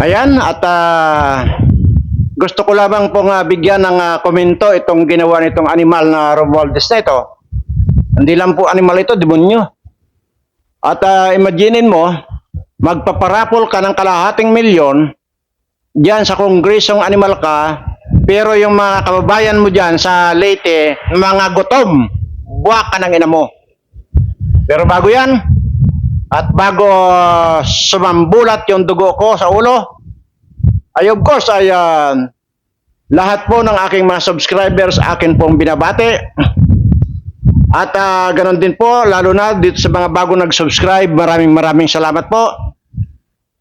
Ayan, at ah, gusto ko lamang pong ah, bigyan ng ah, komento itong ginawa nitong animal na Romualdez na ito. Hindi lang po animal ito, demonyo. At ah, imaginein mo, magpaparapol ka ng kalahating milyon diyan sa kongresong animal ka, pero yung mga kababayan mo diyan sa Leyte, mga gutom, buwak ka ng ina mo. Pero bago yan, at bago uh, sumambulat yung dugo ko sa ulo, ay of course ay uh, lahat po ng aking mga subscribers akin pong binabati. At uh, ganun din po, lalo na dito sa mga bago nag-subscribe, maraming maraming salamat po.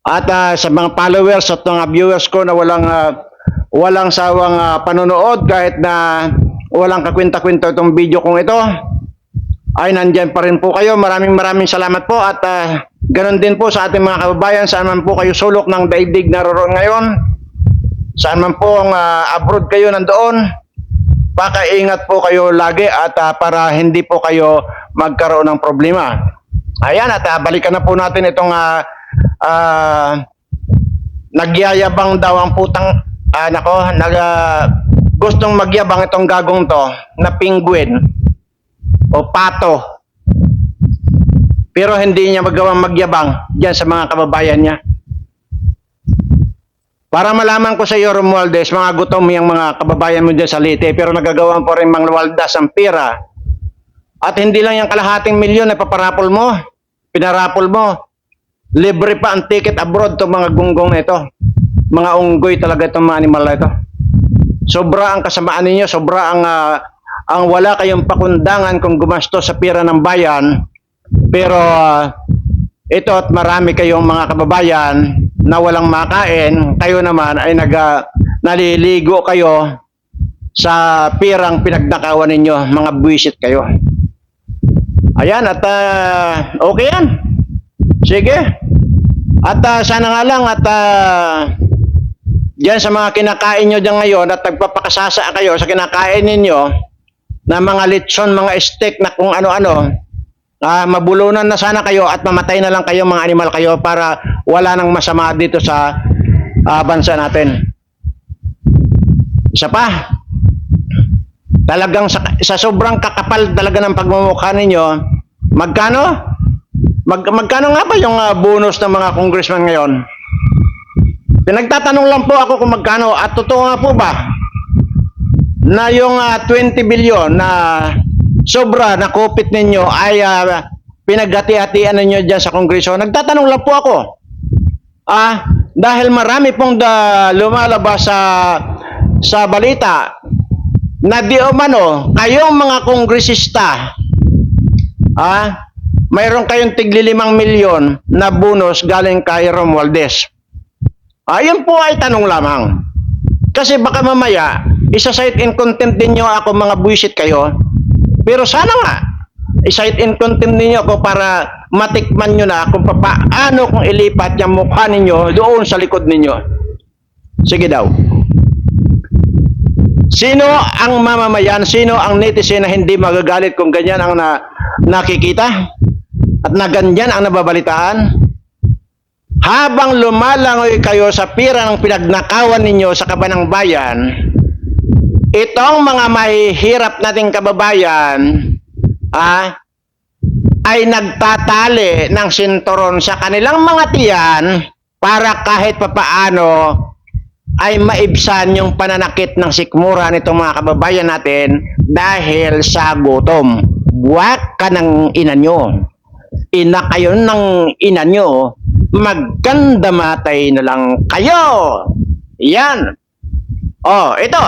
At uh, sa mga followers at mga viewers ko na walang uh, walang sawang uh, panonood kahit na walang kakwenta-kwenta itong video kong ito, ay nandyan pa rin po kayo. Maraming maraming salamat po at uh, ganun din po sa ating mga kababayan saan man po kayo sulok ng daigdig naroon ngayon. Saan man po ang uh, abroad kayo nandoon, pakaingat po kayo lagi at uh, para hindi po kayo magkaroon ng problema. Ayan at uh, balikan na po natin itong uh, uh, nagyayabang daw ang putang ah nako nag uh, gustong magyabang itong gagong to na penguin o pato. Pero hindi niya magawang magyabang diyan sa mga kababayan niya. Para malaman ko sa iyo, Romualdez, mga gutom yung mga kababayan mo dyan sa Leyte, pero nagagawan po rin mga waldas ang pira. At hindi lang yung kalahating milyon na paparapol mo, pinarapol mo. Libre pa ang ticket abroad to mga gunggong ito. Mga unggoy talaga itong mga animal na ito. Sobra ang kasamaan ninyo, sobra ang ah, ang wala kayong pakundangan kung gumasto sa pira ng bayan. Pero ah, ito at marami kayong mga kababayan na walang makain, kayo naman ay nag ah, naliligo kayo sa pirang pinagnakawan ninyo, mga buwisit kayo. Ayan, at ah, okay yan. Sige. At ah, sana nga lang at uh, Diyan sa mga kinakain nyo dyan ngayon at nagpapakasasa kayo sa kinakain ninyo na mga litson, mga steak na kung ano-ano, ah mabulunan na sana kayo at mamatay na lang kayo mga animal kayo para wala nang masama dito sa ah, bansa natin. Isa pa, talagang sa, sa sobrang kakapal talaga ng pagmumukha ninyo, magkano? Mag, magkano nga ba yung ah, bonus ng mga congressman ngayon? Pinagtatanong lang po ako kung magkano at totoo nga po ba na yung ah, 20 bilyon na sobra na kupit ninyo ay ah, pinaghati-hatian ninyo dyan sa kongreso. Nagtatanong lang po ako. Ah, dahil marami pong da, lumalabas sa sa balita na di umano kayong mga kongresista ah, mayroon kayong tigli limang milyon na bonus galing kay Romualdez. Ayun po ay tanong lamang. Kasi baka mamaya, isa-site in content din nyo ako mga buwisit kayo. Pero sana nga, isa-site in content ninyo ako para matikman nyo na kung paano kung ilipat yung mukha ninyo doon sa likod ninyo. Sige daw. Sino ang mamamayan, sino ang netizen na hindi magagalit kung ganyan ang na, nakikita? At na ganyan ang nababalitaan? habang lumalangoy kayo sa pira ng pinagnakawan ninyo sa kabanang bayan, itong mga mahihirap nating kababayan ah, ay nagtatali ng sinturon sa kanilang mga tiyan para kahit papaano ay maibsan yung pananakit ng sikmura nitong mga kababayan natin dahil sa gutom. Buwak ka ng ina nyo. Ina kayo ng ina nyo magkanda matay na lang kayo. Yan. Oh, ito.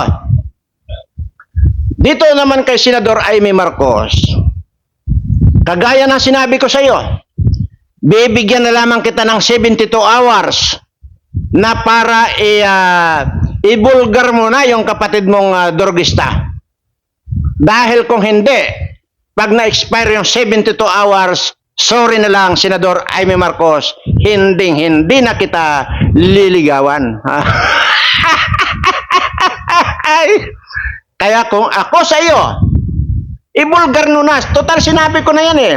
Dito naman kay Senador Amy Marcos. Kagaya ng sinabi ko sa iyo, bibigyan na lamang kita ng 72 hours na para i, uh, mo na yung kapatid mong uh, dorgista. Dahil kung hindi, pag na-expire yung 72 hours, Sorry na lang, Senador Jaime Marcos, hindi hindi na kita liligawan. Kaya kung ako sa iyo, ibulgar nunas, total sinabi ko na yan eh.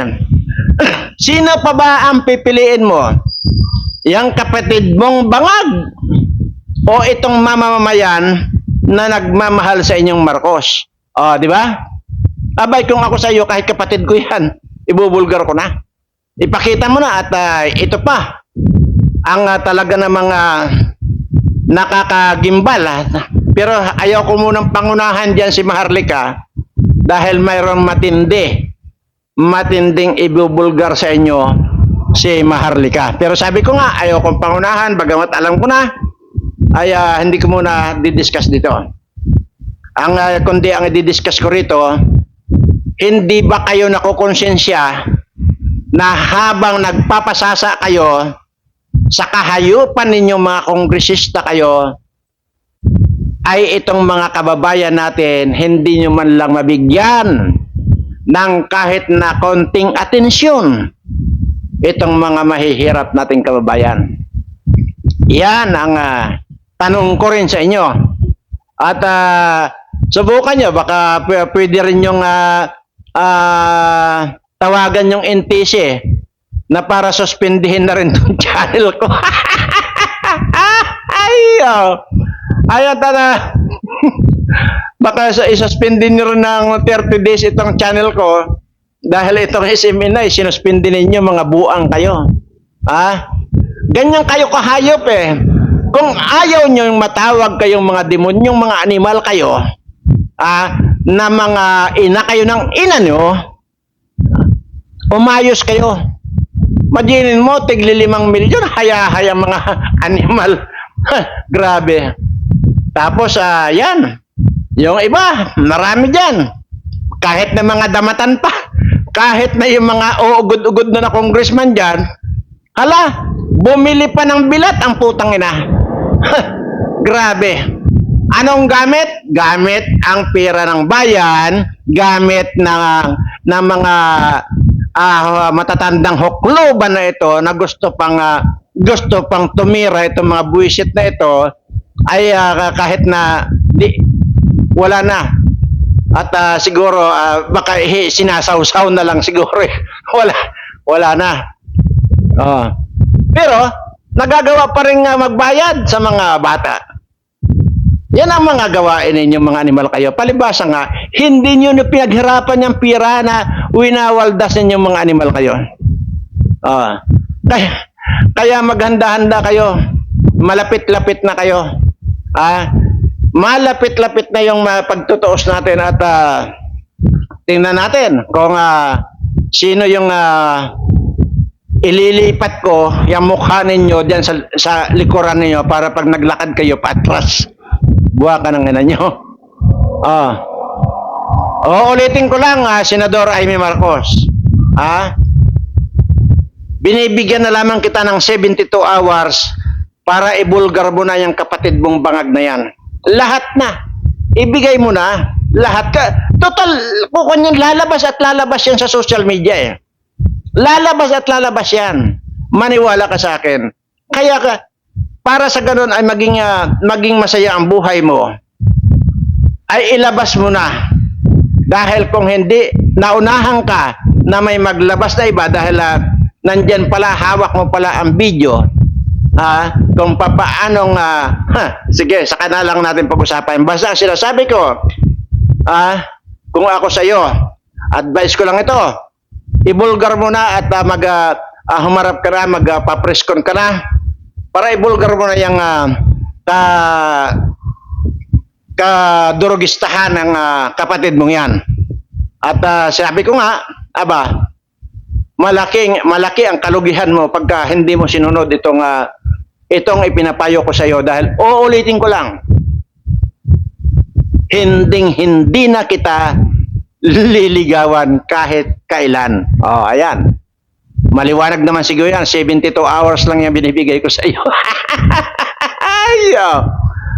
Sino pa ba ang pipiliin mo? Yang kapatid mong bangag o itong mamamayan na nagmamahal sa inyong Marcos. O, di ba? Abay, kung ako sa iyo, kahit kapatid ko yan, ibubulgar ko na. Ipakita mo na at ah, ito pa, ang ah, talaga ng mga nakakagimbal. ah. Pero ayaw ko munang pangunahan dyan si Maharlika dahil mayroong matindi, matinding ibubulgar sa inyo si Maharlika. Pero sabi ko nga, ayaw kong pangunahan, bagamat alam ko na, ay ah, hindi ko muna didiscuss dito. Ang ah, kundi ang didiscuss ko rito, hindi ba kayo nakukonsensya na habang nagpapasasa kayo sa kahayupan ninyong mga kongresista kayo, ay itong mga kababayan natin hindi nyo man lang mabigyan ng kahit na konting atensyon itong mga mahihirap nating kababayan. Yan ang ah, tanong ko rin sa inyo. At ah, subukan nyo, baka pwede rin yung ah, ah, tawagan yung NTC na para suspindihin na rin tong channel ko. Ayaw. Ayaw na. baka sa isuspendin nyo rin ng 30 days itong channel ko dahil itong SME na, sinuspindi ninyo mga buang kayo. Ah? Ganyan kayo kahayop eh. Kung ayaw nyo yung matawag kayong mga demonyong mga animal kayo, ah, na mga ina kayo ng ina nyo, umayos kayo. Imaginin mo, tigli limang milyon, haya-haya mga animal. Grabe. Tapos, ah, yan. Yung iba, marami dyan. Kahit na mga damatan pa. Kahit na yung mga uugod-ugod na na congressman dyan, hala, bumili pa ng bilat ang putang ina. Grabe. Anong gamit? Gamit ang pera ng bayan, gamit ng, ng mga ah, matatandang hukluban na ito na gusto pang ah, gusto pang tumira itong mga buwisit na ito ay ah, kahit na di, wala na. At ah, siguro ah, baka hi- sinasawsaw na lang siguro. eh. wala wala na. Oh. Pero nagagawa pa rin nga magbayad sa mga bata. Yan ang mga gawain ninyo mga animal kayo. Palibasa nga, hindi nyo na pinaghirapan yung pira na winawaldas ninyong mga animal kayo. Ah. Kaya, kaya maghanda-handa kayo. Malapit-lapit na kayo. Ah, malapit-lapit na yung pagtutuos natin at ah, tingnan natin kung ah, sino yung ah, ililipat ko yung mukha ninyo diyan sa, sa likuran ninyo para pag naglakad kayo patras. Buha ka ng ina nyo. Ah. O, ulitin ko lang, ah, Senador Amy Marcos. Ah, binibigyan na lamang kita ng 72 hours para ibulgar mo na yung kapatid mong bangag na yan. Lahat na. Ibigay mo na. Lahat ka. Total, kung yan lalabas at lalabas yan sa social media eh. Lalabas at lalabas yan. Maniwala ka sa akin. Kaya ka, para sa ganun ay maging, ah, maging masaya ang buhay mo, ay ilabas mo na. Dahil kung hindi, naunahan ka na may maglabas na iba dahil ah, nandyan pala, hawak mo pala ang video, ah, kung papaanong, ah, ha, sige, saka na lang natin pag-usapan. Basta sinasabi ko, ah, kung ako sa iyo, advice ko lang ito, ibulgar mo na at ah, mag, ah, humarap ka na, mag-papreskon ka na, para ibulgar mo na yung ah, ka, ng ah, kapatid mong yan. At ah, sabi ko nga, aba, malaking malaki ang kalugihan mo pagka hindi mo sinunod itong ah, itong ipinapayo ko sa iyo dahil uulitin ko lang. Hinding hindi na kita liligawan kahit kailan. Oh, ayan. Maliwanag naman siguro yan. 72 hours lang yung binibigay ko sa iyo. Ayo.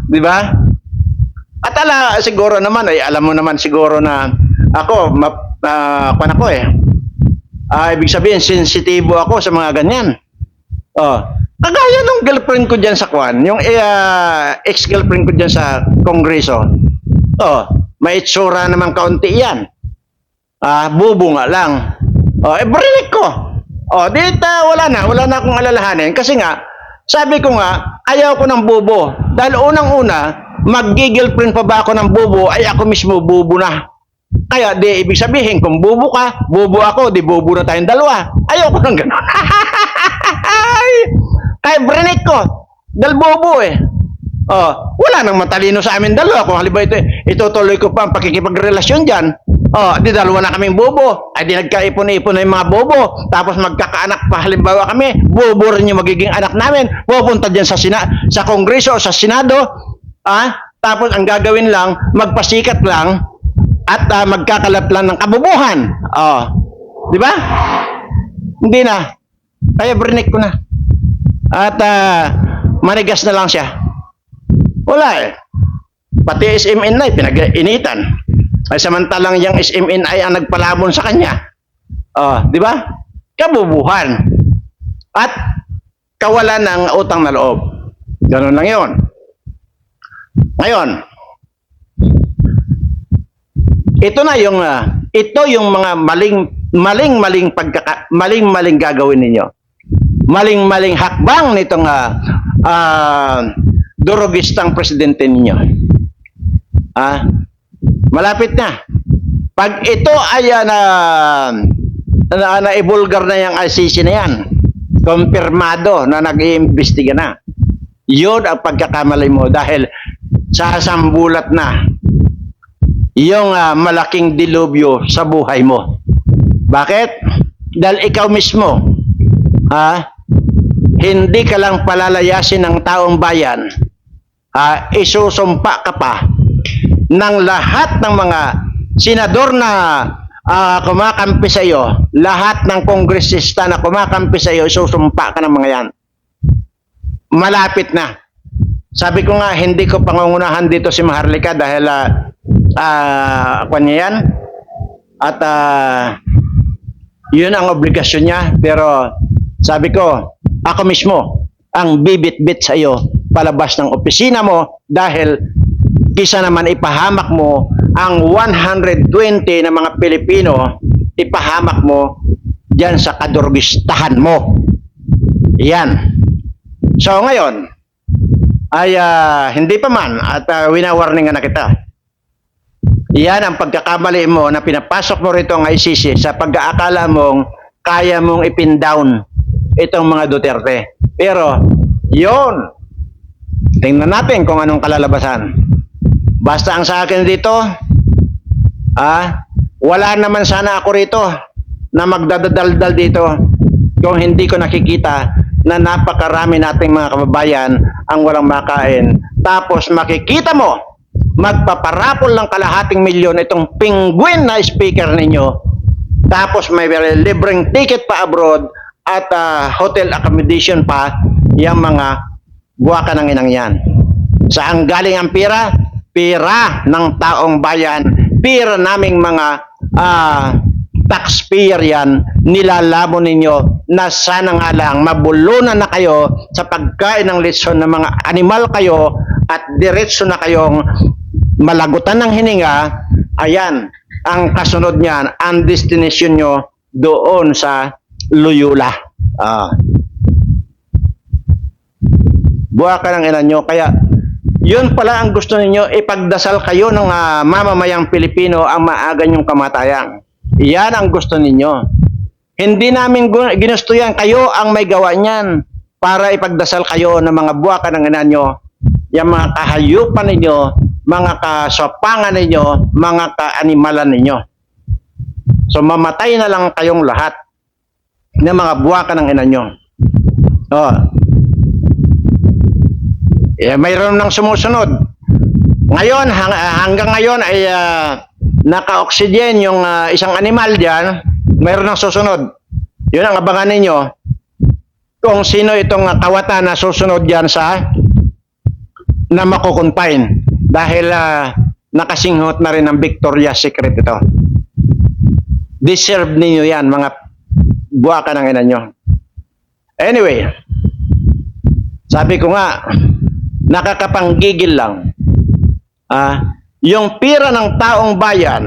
Di ba? At ala, siguro naman, ay alam mo naman siguro na ako, map, uh, ako eh. Ah, ibig sabihin, sensitibo ako sa mga ganyan. Oh. Kagaya nung girlfriend ko dyan sa Kwan, yung uh, ex-girlfriend ko dyan sa Kongreso. Oh, may itsura naman kaunti yan. Ah, bubo nga lang. Oh, eh, brinik ko. Oh, dito wala na, wala na akong alalahanin kasi nga Sabi ko nga, ayaw ko ng bubo. Dahil unang-una, mag-girlfriend pa ba ako ng bubo, ay ako mismo bubo na. Kaya di ibig sabihin, kung bubo ka, bubo ako, di bubo na tayong dalawa. Ayaw ko ng gano'n. Kaya brinik ko, dahil bubo eh. Oh, wala nang matalino sa amin dalawa. Kung halimbawa ito, itutuloy ko pa ang pakikipagrelasyon dyan. Oh, di dalawa na kaming bobo. Ay di nagkaipon-ipon na yung mga bobo. Tapos magkakaanak pa halimbawa kami. Bobo rin yung magiging anak namin. Pupunta dyan sa, sina sa kongreso o sa senado. Ah, tapos ang gagawin lang, magpasikat lang at ah, magkakalat lang ng kabubuhan. Oh, di ba? Hindi na. Kaya brinik ko na. At ah, manigas na lang siya. Wala eh. Pati SMNI, pinag-initan. Ay samantalang yung SMNI ang nagpalabon sa kanya. Oh, di ba? Kabubuhan. At kawalan ng utang na loob. Ganun lang yon. Ngayon, ito na yung ah, ito yung mga maling maling maling pagkaka maling maling gagawin ninyo. Maling maling hakbang nitong ah ah, durugistang presidente ninyo. Ah, malapit na. Pag ito ay ah, na na, na ibulgar na yung ICC na yan, kumpirmado na nag-iimbestiga na. Yun ang pagkakamali mo dahil sasambulat na yung ah, malaking dilubyo sa buhay mo. Bakit? Dahil ikaw mismo, ha, hindi ka lang palalayasin ng taong bayan, ha, isusumpa ka pa ng lahat ng mga senador na ah, kumakampi sa iyo, lahat ng kongresista na kumakampi sa iyo, isusumpa ka ng mga yan. Malapit na. Sabi ko nga, hindi ko pangungunahan dito si Maharlika dahil ah, ah, ako niya yan. At ah, yun ang obligasyon niya. Pero sabi ko, ako mismo ang bibit-bit sa iyo palabas ng opisina mo dahil kisa naman ipahamak mo ang 120 na mga Pilipino, ipahamak mo diyan sa kadurgistahan mo. Yan. So ngayon, ay ah, hindi pa man at uh, winawarningan na kita. Yan ang pagkakamali mo na pinapasok mo rito ang ICC sa pag-aakala mong kaya mong ipin down itong mga Duterte. Pero, yon tingnan natin kung anong kalalabasan. Basta ang sa akin dito, ah, wala naman sana ako rito na magdadaldal dito kung hindi ko nakikita na napakarami nating mga kababayan ang walang makain. Tapos makikita mo, magpaparapol ng kalahating milyon itong penguin na speaker ninyo. Tapos may libreng ticket pa abroad at ah, hotel accommodation pa yung mga buwaka ng inang yan. Saan galing ang pira? Pira ng taong bayan. Pira naming mga ah, taxpayer yan, nilalabo ninyo na sana nga lang mabulunan na kayo sa pagkain ng lesson ng mga animal kayo at diretso na kayong malagutan ng hininga, ayan, ang kasunod niyan, ang destination nyo doon sa Loyola. Ah. Buha ka ng ina nyo. Kaya, yun pala ang gusto ninyo, ipagdasal kayo ng ah, mamamayang Pilipino ang maaga nyong kamatayan. Yan ang gusto ninyo. Hindi namin ginusto yan. Kayo ang may gawa niyan para ipagdasal kayo ng mga buwaka ng ina nyo, yung mga kahayupan ninyo, mga kasapangan ninyo, mga kaanimalan ninyo. So mamatay na lang kayong lahat ng mga buwaka ng ina nyo. Oh. Eh, mayroon nang sumusunod. Ngayon, hang- hanggang ngayon ay ah, naka-oxygen yung ah, isang animal diyan. Mayroon nang susunod. Yun ang abangan ninyo. Kung sino itong ah, kawatan na susunod diyan sa na makukonfine dahil ah, nakasinghot na rin ng Victoria's Secret ito. Deserve ninyo yan, mga buwaka ng ina nyo. Anyway, sabi ko nga, nakakapanggigil lang. Ah, yung pira ng taong bayan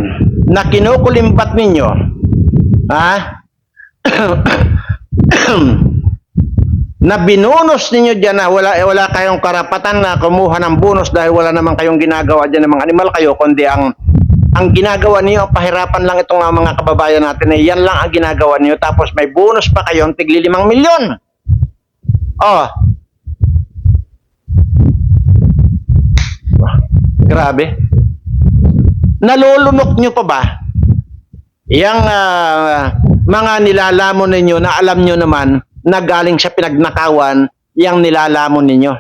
na kinukulimbat ninyo, ah, na binonus ninyo dyan na wala, eh, wala kayong karapatan na kumuha ng bonus dahil wala naman kayong ginagawa dyan ng mga animal kayo, kundi ang ang ginagawa niyo, pahirapan lang itong mga kababayan natin eh, yan lang ang ginagawa niyo tapos may bonus pa kayong tigli limang milyon. Oh. Grabe. Nalulunok nyo pa ba? Yang ah, mga nilalamon ninyo na alam nyo naman na galing sa pinagnakawan, yang nilalamon ninyo.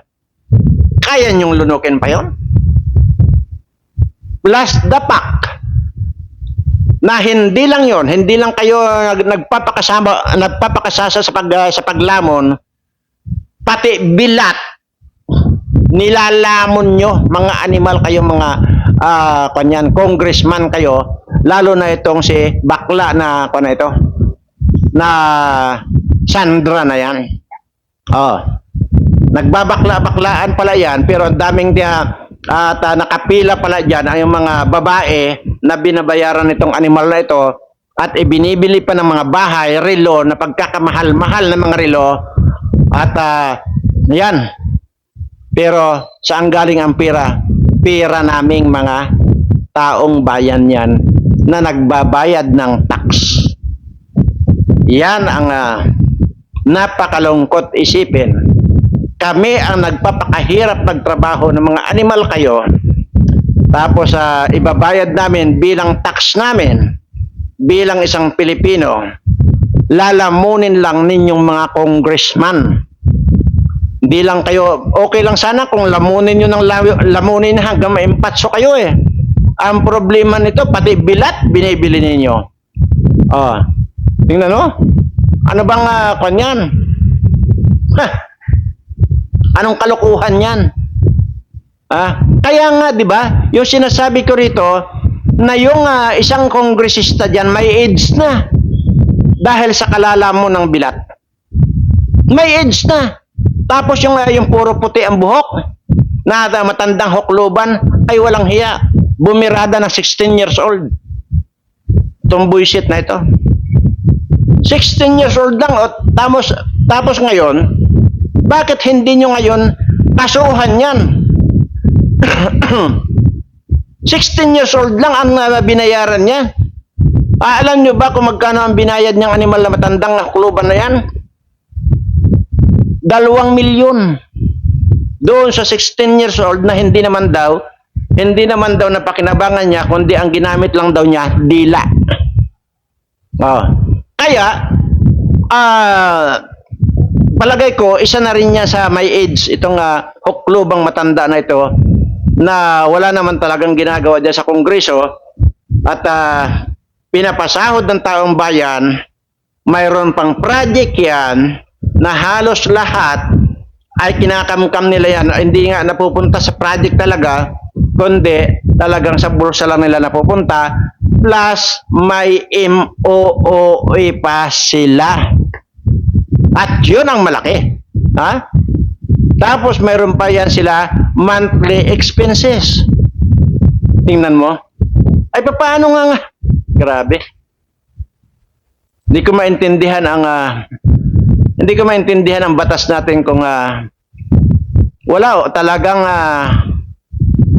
Kaya nyong lunukin pa yon? Plus the fact na hindi lang yon, hindi lang kayo nag, nagpapakasama, nagpapakasasa sa, pag, ah, sa paglamon, pati bilat nilalamon nyo, mga animal kayo, mga ah kanyan, congressman kayo, lalo na itong si bakla na, kung ito, na Sandra na yan. Oh. Nagbabakla-baklaan pala yan, pero ang daming dia, at ah, nakapila pala dyan ang mga babae na binabayaran nitong animal na ito at ibinibili pa ng mga bahay, relo, na pagkakamahal-mahal ng mga relo at ah, yan, pero saan galing ang pera? Pera naming mga taong bayan yan na nagbabayad ng tax. Yan ang ah, napakalungkot isipin. Kami ang nagpapakahirap magtrabaho ng mga animal kayo. Tapos sa ibabayad namin bilang tax namin bilang isang Pilipino. Lalamunin lang ninyong mga congressman hindi lang kayo, okay lang sana kung lamunin nyo ng lamunin hanggang maimpatso kayo eh. Ang problema nito, pati bilat, binibili ninyo. Oh, tingnan no? Ano bang uh, kanyan? Ha? Anong kalokohan yan? Ah, kaya nga, di ba, yung sinasabi ko rito, na yung ah, isang kongresista dyan may AIDS na dahil sa kalala mo ng bilat. May AIDS na. Tapos yung, uh, yung puro puti ang buhok, na uh, matandang hukluban, ay walang hiya. Bumirada ng 16 years old. Itong bullshit na ito. 16 years old lang, o, tapos, tapos ngayon, bakit hindi nyo ngayon kasuhan yan? 16 years old lang ang uh, binayaran niya. Ah, alam nyo ba kung magkano ang binayad niyang animal na matandang hukluban na yan? dalawang milyon doon sa 16 years old na hindi naman daw hindi naman daw napakinabangan niya kundi ang ginamit lang daw niya dila oh. kaya ah palagay ko isa na rin niya sa may age itong uh, huklubang matanda na ito na wala naman talagang ginagawa dyan sa kongreso at uh, pinapasahod ng taong bayan mayroon pang project yan na halos lahat ay kinakamkam nila yan. Hindi nga napupunta sa project talaga, kundi talagang sa bulsa lang nila napupunta. Plus, may MOOE pa sila. At yun ang malaki. Ha? Tapos mayroon pa yan sila monthly expenses. Tingnan mo. Ay, paano nga nga? Grabe. Hindi ko maintindihan ang uh, hindi ko maintindihan ang batas natin kung uh, wala talagang uh,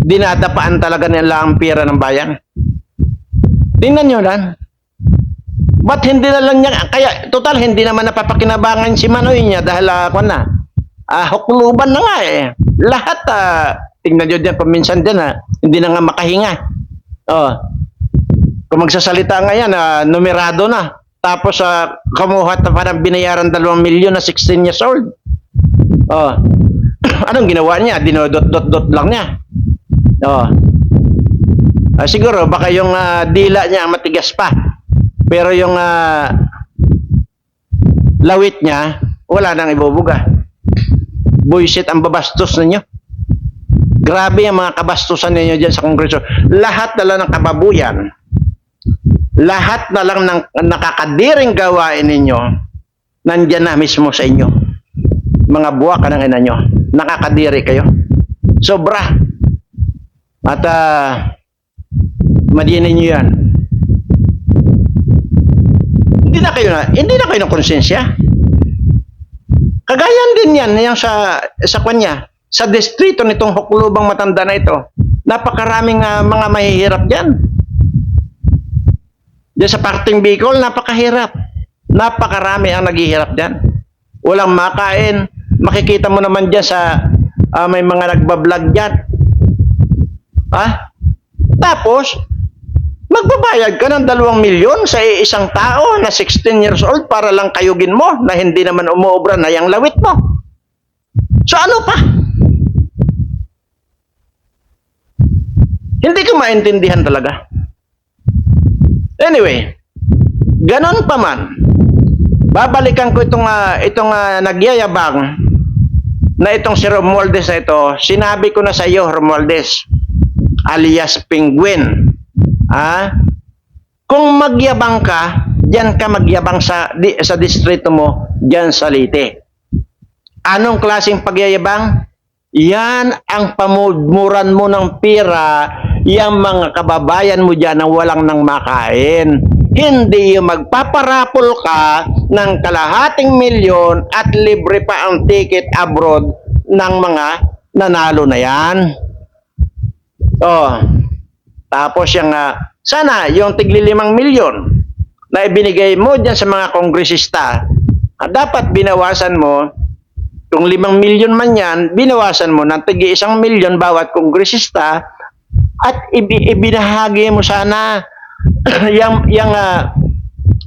dinadapaan talaga nila ang pera ng bayan. Tingnan nyo lang. Ba't hindi na lang niya, kaya total hindi naman napapakinabangan si Manoy niya dahil uh, kung na, uh, hukluban na nga eh. Lahat, uh, tingnan nyo dyan, paminsan dyan, uh, hindi na nga makahinga. Oh. Kung magsasalita nga yan, uh, numerado na. Tapos uh, kumuha na parang binayaran 2 milyon na 16 years old. Oh. Anong ginawa niya? Dinodot-dot-dot lang niya. Oh. Uh, siguro baka yung uh, dila niya matigas pa. Pero yung uh, lawit niya wala nang ibubuga. Buisit ang babastos ninyo. Grabe ang mga kabastusan ninyo dyan sa kongreso. Lahat dala ng kababuyan lahat na lang ng nakakadiring gawain ninyo, nandyan na mismo sa inyo. Mga buwak ng ina nyo. Nakakadiri kayo. Sobra. At uh, madinin nyo yan. Hindi na kayo na, hindi na kayo ng konsensya. Kagayan din yan, yung sa, sa kanya, sa distrito nitong Huklubang Matanda na ito. Napakaraming ah, mga mahihirap dyan. Diyan sa parting Bicol, napakahirap. Napakarami ang naghihirap dyan. Walang makain. Makikita mo naman dyan sa ah, may mga nagbablog dyan. Ha? Tapos, magbabayad ka ng dalawang milyon sa isang tao na 16 years old para lang kayugin mo na hindi naman umuobra na yung lawit mo. So ano pa? Hindi ko maintindihan talaga. Anyway, ganon pa man, babalikan ko itong, ah, itong ah, nagyayabang na itong si Romualdez na ito, sinabi ko na sa iyo, Romualdez, alias Penguin. Ah, kung magyabang ka, diyan ka magyabang sa di, sa distrito mo, diyan sa Leyte. Anong klaseng pagyayabang? Yan ang pamudmuran mo ng pera, yung mga kababayan mo dyan na walang nang makain. Hindi yung magpaparapol ka ng kalahating milyon at libre pa ang ticket abroad ng mga nanalo na yan. Oh, tapos yung, ah, sana yung tigli limang milyon na ibinigay mo dyan sa mga kongresista, ah, dapat binawasan mo, kung limang milyon man yan, binawasan mo ng tigi isang milyon bawat kongresista at ibi- ibinahagi mo sana yang yang ah,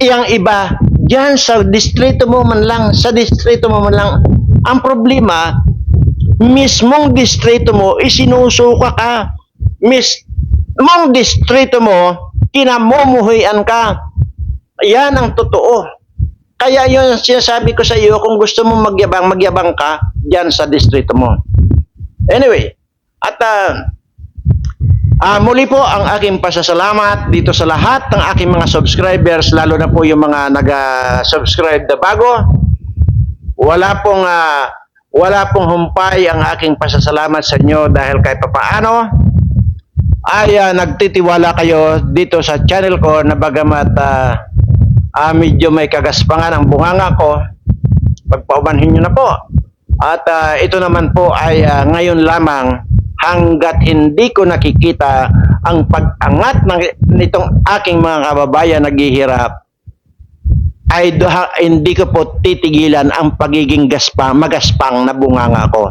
yang iba diyan sa distrito mo man lang sa distrito mo man lang. Ang problema mismong distrito mo isinusuka ka mismong distrito mo kinamumuhian ka. Yan ang totoo. Kaya yun sinasabi ko sa iyo kung gusto mo magyabang magyabang ka diyan sa distrito mo. Anyway at ah, Ah, muli po ang aking pasasalamat dito sa lahat ng aking mga subscribers, lalo na po yung mga nag-subscribe na bago. Wala pong ah, wala pong humpay ang aking pasasalamat sa inyo dahil kahit papaano ay ah, nagtitiwala kayo dito sa channel ko na bagamat ah, ah, medyo may kagaspangan ang bunganga ko, pagpaumanhin nyo na po. At ah, ito naman po ay ah, ngayon lamang hanggat hindi ko nakikita ang pag-angat ng nitong aking mga kababayan naghihirap ay duha, hindi ko po titigilan ang pagiging gaspang, magaspang na bunganga ko.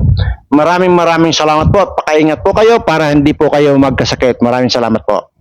Maraming maraming salamat po. Pakaingat po kayo para hindi po kayo magkasakit. Maraming salamat po.